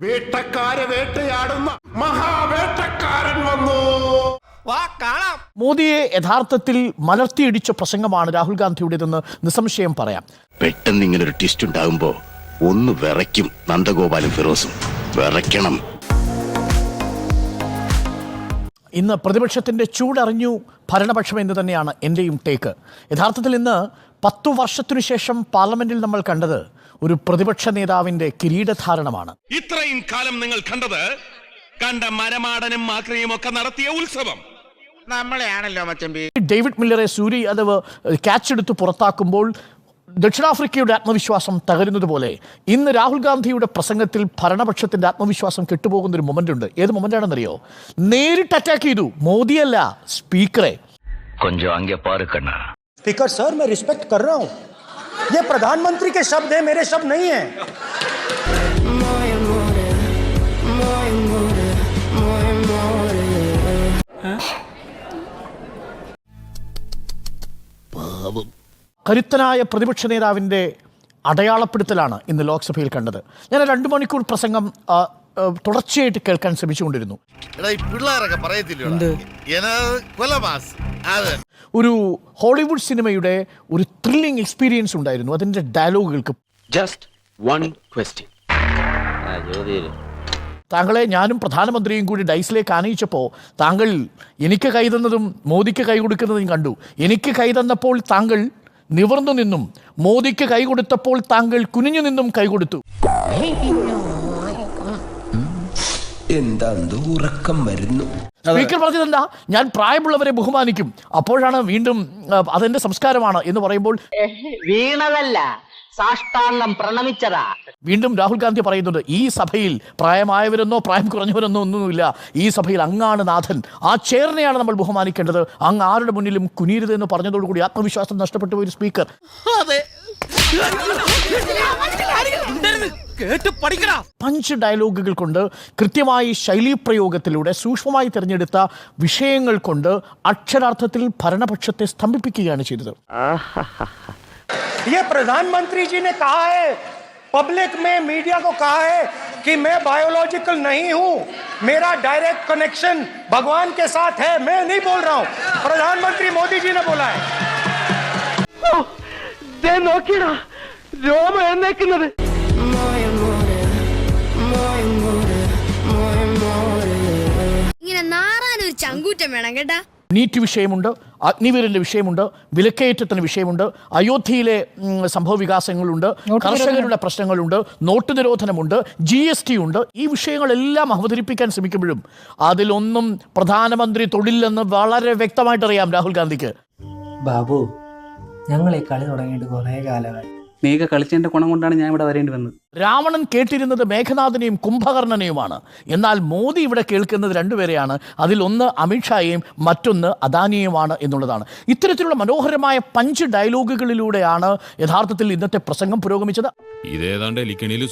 വേട്ടക്കാരെ വേട്ടയാടുന്ന മഹാവേട്ടക്കാരൻ വന്നു. വാ കാണാം. മോദിയെ യഥാർത്ഥത്തിൽ മലർത്തിയിടിച്ച പ്രസംഗമാണ് രാഹുൽ ഗാന്ധിയുടേതെന്ന് നിസ്സംശയം പറയാം. പെട്ടെന്ന് ഇങ്ങനെ ഒരു ട്വിസ്റ്റ് ഉണ്ടാകുമ്പോ ഒന്ന് വിറയ്ക്കും നന്ദഗോപാലും ഫിറോസും. വിറയ്ക്കണം. ഇന്ന് പ്രതിപക്ഷത്തിന്റെ ചൂടറിഞ്ഞു ഭരണപക്ഷം എന്ന് തന്നെയാണ് എന്റെയും ടേക്ക് യഥാർത്ഥത്തിൽ ഇന്ന് പത്തു വർഷത്തിനു ശേഷം പാർലമെന്റിൽ നമ്മൾ കണ്ടത് ഒരു പ്രതിപക്ഷ നേതാവിന്റെ കിരീടധാരണമാണ്. ഇത്രയും കാലം നിങ്ങൾ കണ്ടത് കണ്ട മരമാടനും മാക്രിയും ഒക്കെ നടത്തിയ ഉത്സവം. നമ്മളെയാണല്ലോ മച്ചമ്പി ഡേവിഡ് മില്ലറെ സൂര്യ യാദവ് ക്യാച്ച് എടുത്ത് പുറത്താക്കുമ്പോൾ ദക്ഷിണാഫ്രിക്കയുടെ ആത്മവിശ്വാസം തകരുന്നത് പോലെ ഇന്ന് രാഹുൽ ഗാന്ധിയുടെ പ്രസംഗത്തിൽ ഭരണപക്ഷത്തിന്റെ ആത്മവിശ്വാസം കെട്ടുപോകുന്ന ഒരു മൊമെന്റ് ഉണ്ട്. ഏത് മൊമെന്റ് ആണെന്നറിയോ? നേരിട്ട് അറ്റാക്ക് ചെയ്തു. മോദിയല്ല സ്പീക്കറെ കൊഞ്ചം സ്പീക്കർ സാർ മേ റെസ്പെക്ട് കർ मैं रिस्पेक्ट कर रहा हूं ये प्रधानमंत्री के शब्द हैं मेरे शब्द नहीं हैं കരുത്തനായ പ്രതിപക്ഷ നേതാവിൻ്റെ അടയാളപ്പെടുത്തലാണ് ഇന്ന് ലോക്സഭയിൽ കണ്ടത് ഞാൻ രണ്ട് മണിക്കൂർ പ്രസംഗം ആ, ആ, തുടർച്ചയായിട്ട് കേൾക്കാൻ ശ്രമിച്ചുകൊണ്ടിരുന്നു ഒരു ഹോളിവുഡ് സിനിമയുടെ ഒരു ത്രില്ലിംഗ് എക്സ്പീരിയൻസ് ഉണ്ടായിരുന്നു. അതിന്റെ ഡയലോഗുകൾക്ക് ജസ്റ്റ് വൺ ക്വസ്റ്റ്യൻ താങ്കളെ ഞാനും പ്രധാനമന്ത്രിയും കൂടി ഡൈസിലേക്ക് ആനയിച്ചപ്പോൾ താങ്കൾ എനിക്ക് കൈ തന്നതും മോദിക്ക് കൈ കൊടുക്കുന്നതും കണ്ടു. എനിക്ക് കൈതന്നപ്പോൾ താങ്കൾ നിവർന്നു നിന്നും മോദിക്ക് കൈ കൊടുത്തപ്പോൾ താങ്കൾ കുനിഞ്ഞു നിന്നും കൈ കൊടുത്തു. എന്താ ഉറക്കം വരുന്നു. സ്പീക്കർ പറഞ്ഞത് എന്താ ഞാൻ പ്രായമുള്ളവരെ ബഹുമാനിക്കും. അപ്പോഴാണ് വീണ്ടും അതെന്റെ സംസ്കാരമാണ് എന്ന് പറയുമ്പോൾ വീണതല്ല സാഷ്ടാംഗം പ്രണമിച്ചതാ. വീണ്ടും രാഹുൽ ഗാന്ധി പറയുന്നുണ്ട് ഈ സഭയിൽ പ്രായമായവരെന്നോ പ്രായം കുറഞ്ഞവരെന്നോ ഒന്നുമില്ല. ഈ സഭയിൽ അങ്ങാണ് നാഥൻ. ആ ചേർന്നയാണ് നമ്മൾ ബഹുമാനിക്കേണ്ടത്. അങ്ങ് ആരുടെ മുന്നിലും കുനീരുത് എന്ന് പറഞ്ഞതോടുകൂടി ആത്മവിശ്വാസം നഷ്ടപ്പെട്ടു പോയി ഒരു സ്പീക്കർ. കേട്ട് പഠിക്കടാ പഞ്ച് ഡയലോഗുകൾ കൊണ്ട് കൃത്യമായി ശൈലീപ്രയോഗത്തിലൂടെ സൂക്ഷ്മമായി തിരഞ്ഞെടുത്ത വിഷയങ്ങൾ കൊണ്ട് അക്ഷരാർത്ഥത്തിൽ ഭരണപക്ഷത്തെ സ്തംഭിപ്പിക്കുകയാണ് ചെയ്തത് ये प्रधानमंत्री जी ने कहा है पब्लिक में मीडिया को कहा है कि मैं बायोलॉजिकल नहीं हूं मेरा डायरेक्ट कनेक्शन भगवान के साथ है मैं नहीं बोल रहा हूं प्रधानमंत्री मोदी जी ने बोला है നോക്കിയടാ ചങ്കൂറ്റം വേണം കേട്ടാ. നീറ്റ് വിഷയമുണ്ട് അഗ്നിവീരന്റെ വിഷയമുണ്ട് വിലക്കയറ്റത്തിന് വിഷയമുണ്ട് അയോധ്യയിലെ സംഭവ വികാസങ്ങളുണ്ട് കർഷകരുടെ പ്രശ്നങ്ങളുണ്ട് നോട്ട് നിരോധനമുണ്ട് ജി എസ് ടി ഉണ്ട്. ഈ വിഷയങ്ങളെല്ലാം അവതരിപ്പിക്കാൻ ശ്രമിക്കുമ്പോഴും അതിലൊന്നും പ്രധാനമന്ത്രി തൊഴിലെന്ന് വളരെ വ്യക്തമായിട്ട് അറിയാം രാഹുൽ ഗാന്ധിക്ക്. ബാബു ഞങ്ങൾ ഈ കളി തുടങ്ങിയിട്ട് കുറേ കാലമായി. നീയൊക്കെ കളിച്ചതിന്റെ ഗുണം കൊണ്ടാണ് ഞാൻ ഇവിടെ വരേണ്ടി വന്നത്. രാവണൻ കേട്ടിരുന്നത് മേഘനാഥനെയും കുംഭകർണനെയുമാണ്. എന്നാൽ മോദി ഇവിടെ കേൾക്കുന്നത് രണ്ടുപേരെയാണ്. അതിലൊന്ന് അമിത്ഷായെയും മറ്റൊന്ന് അദാനിയുമാണ് എന്നുള്ളതാണ്. ഇത്തരത്തിലുള്ള മനോഹരമായ പഞ്ച് ഡയലോഗുകളിലൂടെയാണ് യഥാർത്ഥത്തിൽ ഇന്നത്തെ പ്രസംഗം പുരോഗമിച്ചത്. ഇതേതാണ്ട് എലിക്കണിയിൽ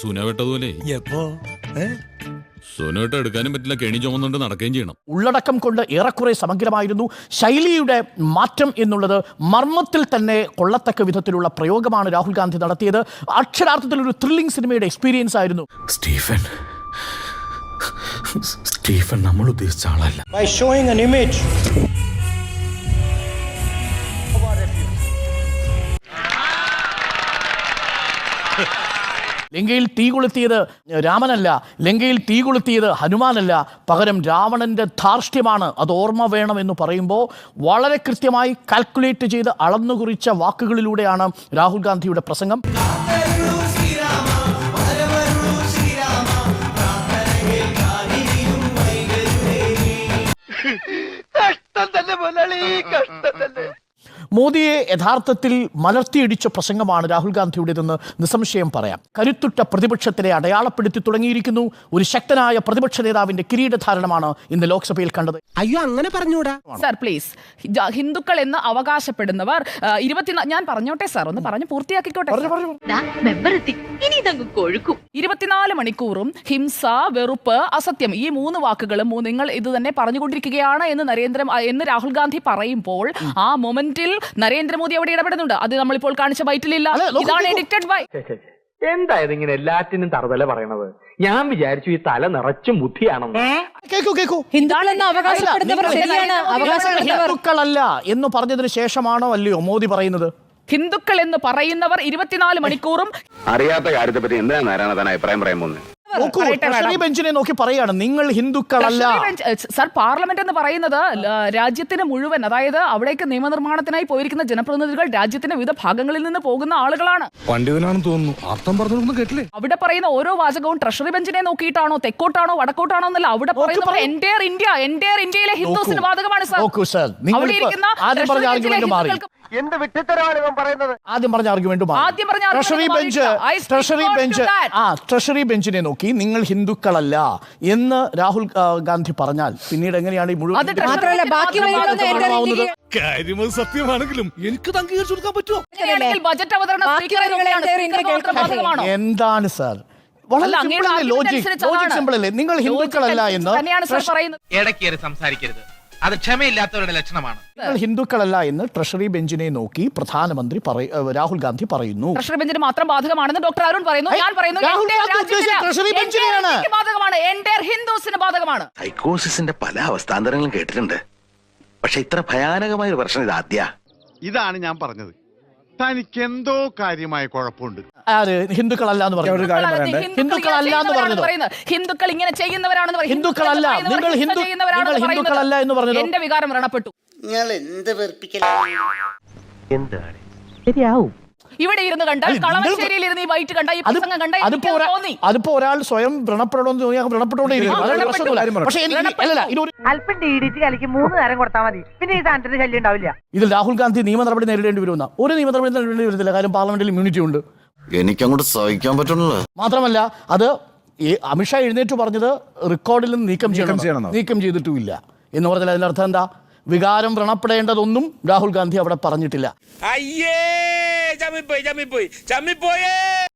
വെട്ടതുപോലെ എപ്പോ സുന വെട്ട എടുക്കാനും പറ്റില്ല കെണി ചുമന്നുകൊണ്ട് നടക്കുകയും ചെയ്യണം. ഉള്ളടക്കം കൊണ്ട് ഏറെക്കുറെ സമഗ്രമായിരുന്നു. ശൈലിയുടെ മാറ്റം എന്നുള്ളത് മർമ്മത്തിൽ തന്നെ കൊള്ളത്തക്ക വിധത്തിലുള്ള പ്രയോഗമാണ് രാഹുൽ ഗാന്ധി നടത്തിയത്. അക്ഷരാർത്ഥത്തിൽ ഒരു ത്രില്ലിംഗ് സിനിമയുടെ എക്സ്പീരിയൻസ് ആയിരുന്നു. സ്റ്റീഫൻ സ്റ്റീഫൻ നമ്മൾ ഉദ്ദേശിച്ച ആളല്ല. ബൈ ഷോയിങ് ആൻ image ലങ്കയിൽ തീ കൊളുത്തിയത് രാമനല്ല ലങ്കയിൽ തീ കൊളുത്തിയത് ഹനുമാനല്ല. പകരം രാവണന്റെ ധാർഷ്ട്യമാണ് അത് ഓർമ്മ വേണമെന്ന് പറയുമ്പോൾ വളരെ കൃത്യമായി കാൽക്കുലേറ്റ് ചെയ്ത് അളന്നുകുറിച്ച വാക്കുകളിലൂടെയാണ് രാഹുൽ ഗാന്ധിയുടെ പ്രസംഗം. മോദിയെ യഥാർത്ഥത്തിൽ മലർത്തിയിടിച്ച പ്രസംഗമാണ് രാഹുൽ ഗാന്ധിയുടേതെന്ന് നിസ്സംശയം പറയാം. കരുത്തുറ്റ പ്രതിപക്ഷത്തിനെ അടയാളപ്പെടുത്തി തുടങ്ങിയിരിക്കുന്നു. ഒരു ശക്തനായ പ്രതിപക്ഷ നേതാവിന്റെ കിരീടധാരണമാണ് ഇന്ന് ലോക്സഭയിൽ കണ്ടത്. അയ്യോ അങ്ങനെ പറഞ്ഞൂടാ. Sir please. ഹിന്ദുക്കൾ എന്ന് അവകാശപ്പെടുന്നവർ ആ, ഇരുപത്തിനാ ഞാൻ പറഞ്ഞോട്ടെ സാർ ഒന്ന് പറഞ്ഞു പൂർത്തിയാക്കിക്കോട്ടെ ഇരുപത്തിനാല് മണിക്കൂറും ഹിംസ വെറുപ്പ് അസത്യം ഈ മൂന്ന് വാക്കുകളും നിങ്ങൾ ഇത് തന്നെ പറഞ്ഞുകൊണ്ടിരിക്കുകയാണ് എന്ന് നരേന്ദ്ര എന്ന് രാഹുൽ ഗാന്ധി പറയുമ്പോൾ ആ മൊമെന്റിൽ നരേന്ദ്രമോദി അവിടെ ഇടപെടുന്നുണ്ട്. അത് നമ്മളിപ്പോൾ കാണിച്ച ബൈറ്റിലില്ല എന്തായത് ഇങ്ങനെ ഇതാണ് നോക്കൂ. എഡിക്റ്റഡ് ബൈ എന്താ ഇതിങ്ങനെ എല്ലാറ്റിനും തറുതല പറയണത്? ഞാൻ വിചാരിച്ചു ഈ തല നിറച്ചും ബുദ്ധിയാണെന്ന്. കേക്കൂ കേക്കൂ. ഹിന്ദുക്കളല്ല എന്ന് പറഞ്ഞതിന് ശേഷമാണോ അല്ലയോ മോദി പറയുന്നത്? ഹിന്ദുക്കൾ എന്ന് പറയുന്നവർ ഇരുപത്തിനാല് മണിക്കൂറും അറിയാത്ത കാര്യത്തെ പറ്റി എന്തിനാ നാരായണ തന്നെ അഭിപ്രായം പറയാൻ പോകുന്നത് നോക്കൂ ട്രഷറി. ബെഞ്ചിനെ നോക്കി പറയാണ് നിങ്ങൾ ഹിന്ദുക്കളല്ല. സർ പാർലമെന്റ് എന്ന് പറയുന്നത് രാജ്യത്തിന് മുഴുവൻ അതായത് അവിടേക്ക് നിയമനിർമ്മാണത്തിനായി പോയിരിക്കുന്ന ജനപ്രതിനിധികൾ രാജ്യത്തിന്റെ വിവിധ ഭാഗങ്ങളിൽ നിന്ന് പോകുന്ന ആളുകളാണ്. പണ്ഡിതനാണെന്ന് തോന്നുന്നു. അർത്ഥം പറഞ്ഞു കേട്ടില്ലേ? അവിടെ പറയുന്ന ഓരോ വാചകവും ട്രഷറി ബെഞ്ചിനെ നോക്കിയിട്ടാണോ തെക്കോട്ടാണോ വടക്കോട്ടാണോ എന്നല്ല അവിടെ പറയുന്നത് പറയൂ. ഇന്ത്യ എന്റെ ഇന്ത്യയിലെ ഹിന്ദുസിന്. ബാധകമാണ് സർ. നോക്കൂ സർ. നിങ്ങൾ അവിടെ ഇരിക്കുന്ന എന്ത് വിട്ടിത്തരമാണ് ഇവൻ പറയുന്നത്? ആദ്യം പറഞ്ഞ ആർഗ്യുമെന്റ് ആദ്യം പറഞ്ഞ argument treasury bench treasury bench ആ ട്രഷറി ബെഞ്ചിനെ നോക്കി. നിങ്ങൾ ഹിന്ദുക്കളല്ല എന്ന് രാഹുൽ ഗാന്ധി പറഞ്ഞാൽ പിന്നീട് എങ്ങനെയാണ് ഈ മുഴുവൻ അത് മാത്രമല്ല, ബാക്കി വരുന്നത് എന്റെ ആവുന്നത്? കാര്യം സത്യമാണെങ്കിലും എനിക്ക് അംഗീകരിച്ചു കൊടുക്കാൻ പറ്റുമോ? എന്താണ് സർ? വളരെ ലോജിക് ലോജിക്. സിമ്പിൾ അല്ലേ? നിങ്ങൾ ഹിന്ദുക്കളല്ല എന്ന് ഇടയ്ക്കേറി സംസാരിക്കരുത്. അത് ക്ഷമയില്ലാത്തവരുടെ ലക്ഷണമാണ്. നിങ്ങൾ ഹിന്ദുക്കളല്ല എന്ന് ട്രഷറി ബെഞ്ചിനെ നോക്കി പ്രധാനമന്ത്രി പറയ- രാഹുൽ ഗാന്ധി പറയുന്നു. ട്രഷറി ബെഞ്ചിന് മാത്രം ബാധകമാണെന്ന് ഡോക്ടർ അരുൺ പറയുന്നു. ഏയ്, ഞാൻ പറയുന്നു രാഹുൽ entire ഗാന്ധി ഉദ്ദേശിച്ച രാജ്യത്തിന് ട്രഷറി entire ബെഞ്ചിനെയാണ്. ഇന്ത്യയ്ക്ക് ബാധകമാണ്. ഹിന്ദുസിന് ബാധകമാണ്. സൈക്കോസിന്റെ പല അവസ്ഥാന്തരങ്ങളും കേട്ടിട്ടുണ്ട്. പക്ഷെ ഇത്ര ഭയാനകമായ ഒരു പ്രശ്നം ഇത് ആദ്യ ഇതാണ് ഞാൻ പറഞ്ഞത്. തനിക്ക് എന്തോ കാര്യമായ കുഴപ്പമുണ്ട്. ആര്? ഹിന്ദുക്കളല്ല എന്ന് പറഞ്ഞു ഹിന്ദുക്കളല്ല എന്ന് പറഞ്ഞത് പറയുന്നത്. ഹിന്ദുക്കൾ ഇങ്ങനെ ചെയ്യുന്നവരാണെന്ന് പറയുന്നത്. ഹിന്ദുക്കളല്ല. നിങ്ങൾ ഹിന്ദു- നിങ്ങൾ ഹിന്ദുക്കളല്ല എന്ന് പറയുന്നത്. പറഞ്ഞതോ? എന്റെ വികാരം വ്രണപ്പെട്ടു. നിങ്ങൾ എന്ത് വെറുപ്പിക്കലാണ് എന്താണ് ഇവിടെ ഇരുന്ന് കണ്ടാൽ കളമശ്ശേരിയിൽ ഇരുന്ന് ഈ വൈറ്റ് കണ്ട ഈ പ്രസംഗം കണ്ട അതിപ്പോ എനിക്ക് ഒരാൾ സ്വയം വ്രണപ്പെടണമെന്ന് തോന്നി ആ, എനിക്ക് ഉണ്ടാവില്ല. ഇതിൽ രാഹുൽ ഗാന്ധി നിയമ നടപടി നേരിടേണ്ടി വരുമെന്ന. ഒരു നിയമ നടപടി നേരിടേണ്ടി വരുന്നില്ല. കാര്യം പാർലമെന്റിൽ ഇമ്മ്യൂണിറ്റി ഉണ്ട്. എനിക്കങ്ങോട്ട് സഹിക്കാൻ പറ്റണല്ലോ. മാത്രമല്ല അത് അമിത്ഷാ എഴുന്നേറ്റ് പറഞ്ഞത് റെക്കോർഡിൽ നിന്ന് നീക്കം ചെയ്യണം. നീക്കം ചെയ്തിട്ടുമില്ല. എന്ന് പറഞ്ഞാൽ അതിന്റെ അർത്ഥം എന്താ? വികാരം വ്രണപ്പെടേണ്ടതൊന്നും രാഹുൽ ഗാന്ധി അവിടെ പറഞ്ഞിട്ടില്ല.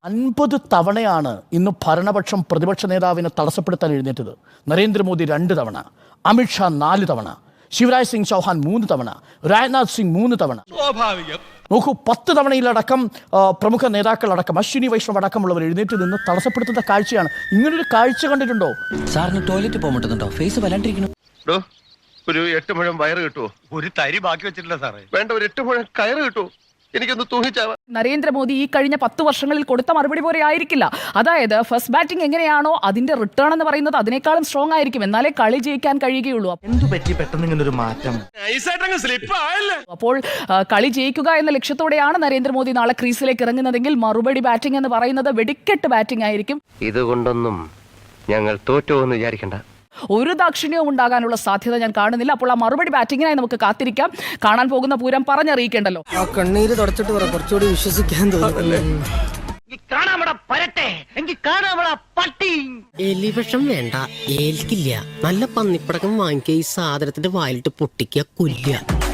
അൻപത് തവണയാണ് ഇന്ന് ഭരണപക്ഷം പ്രതിപക്ഷ നേതാവിനെ തടസ്സപ്പെടുത്താൻ എഴുന്നേറ്റത്. നരേന്ദ്രമോദി രണ്ട് തവണ അമിത്ഷാ നാല് തവണ ശിവരാജ് സിംഗ് ചൗഹാൻ മൂന്ന് തവണ രാജ്നാഥ് സിംഗ് മൂന്ന് തവണ. സ്വാഭാവികം. നോക്കൂ പത്ത് തവണയിലടക്കം പ്രമുഖ പ്രമുഖ നേതാക്കളടക്കം അശ്വിനി വൈഷ്ണവ് അടക്കമുള്ളവർ എഴുന്നേറ്റ് നിന്ന് തടസ്സപ്പെടുത്തുന്ന കാഴ്ചയാണ്. ഇങ്ങനൊരു കാഴ്ച കണ്ടിട്ടുണ്ടോ? സാറിന് ടോയ്ലറ്റ് പോകുന്നുണ്ടോ ഫേസ് വല്ലാണ്ടിരിക്കണം ഒരു എട്ട് മുഴം വയറ് കിട്ടുമോ ഒരു തരി ബാക്കി വെച്ചിട്ടില്ല സാറേ. വേണ്ട ഒരു എട്ട് മുഴം കയറ് കിട്ടുമോ എനിക്കൊന്ന് തൂങ്ങിച്ചാവാ. നരേന്ദ്രമോദി ഈ കഴിഞ്ഞ പത്ത് വർഷങ്ങളിൽ കൊടുത്ത മറുപടി പോലെ ആയിരിക്കില്ല. അതായത് ഫസ്റ്റ് ബാറ്റിംഗ് എങ്ങനെയാണോ അതിന്റെ റിട്ടേൺ എന്ന് പറയുന്നത് അതിനേക്കാളും സ്ട്രോങ് ആയിരിക്കും. എന്നാലേ കളി ജയിക്കാൻ കഴിയുകയുള്ളൂ. എന്തു പറ്റി പെട്ടെന്ന് ഇങ്ങനെ ഒരു മാറ്റം? നൈസായിട്ടങ്ങ് സ്ലിപ്പ് ആയല്ലേ? അപ്പോൾ ആ, കളി ജയിക്കുക എന്ന ലക്ഷ്യത്തോടെയാണ് നരേന്ദ്രമോദി നാളെ ക്രീസിലേക്ക് ഇറങ്ങുന്നതെങ്കിൽ മറുപടി ബാറ്റിംഗ് എന്ന് പറയുന്നത് വെടിക്കെട്ട് ബാറ്റിംഗ് ആയിരിക്കും. ഇതുകൊണ്ടൊന്നും ഞങ്ങൾ തോറ്റു എന്ന് വിചാരിക്കണ്ട. ഒരു ദാക്ഷിണ്യവും ഉണ്ടാകാനുള്ള സാധ്യത ഞാൻ കാണുന്നില്ല. അപ്പോൾ ആ മറുപടി ബാറ്റിങ്ങിനായി നമുക്ക് കാത്തിരിക്കാം. കാണാൻ പോകുന്ന പൂരം പറഞ്ഞറിയിക്കേണ്ടല്ലോ. കണ്ണീര് തുടച്ചിട്ട് പറ കുറച്ചുകൂടി വിശ്വസിക്കാൻ എലിവിഷം വേണ്ട. ഏൽക്കില്ല. നല്ല പന്നിപ്പടക്കം വാങ്ങിക്കുക. ഈ സാധനത്തിന്റെ വായിലിട്ട് പൊട്ടിക്കുക കൊല്ലുക.